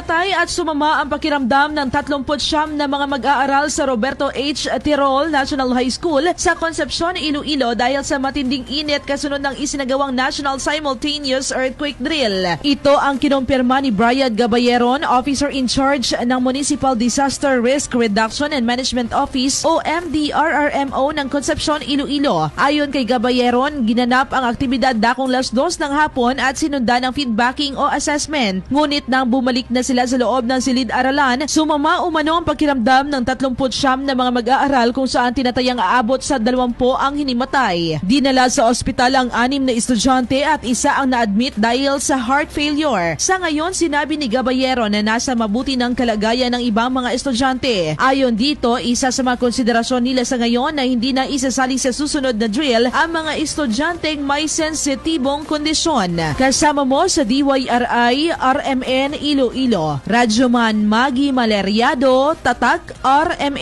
Hinimatay at sumama ang pakiramdam ng 39 na mga mag-aaral sa Roberto H. Tirol National High School sa Concepcion, Iloilo dahil sa matinding init kasunod ng isinagawang National Simultaneous Earthquake Drill. Ito ang kinumpirma ni Brian Gabayeron, Officer in Charge ng Municipal Disaster Risk Reduction and Management Office o MDRRMO ng Concepcion, Iloilo. Ayon kay Gabayeron, ginanap ang aktibidad dakong las dos ng hapon at sinundan ng feedbacking o assessment. Ngunit nang bumalik na sila sa loob ng silid-aralan, sumama umano ang pakiramdam ng 39 na mga mag-aaral kung saan tinatayang aabot sa 20 ang hinimatay. Dinala sa ospital ang anim na estudyante at isa ang na-admit dahil sa heart failure. Sa ngayon, sinabi ni Gabayero na nasa mabuti ng kalagayan ng ibang mga estudyante. Ayon dito, isa sa mga konsiderasyon nila sa ngayon na hindi na isasali sa susunod na drill ang mga estudyanteng may sensitibong kondisyon. Kasama mo sa DYRI, RMN Iloilo. Radyoman Magi Maleriado, Tatak RMN.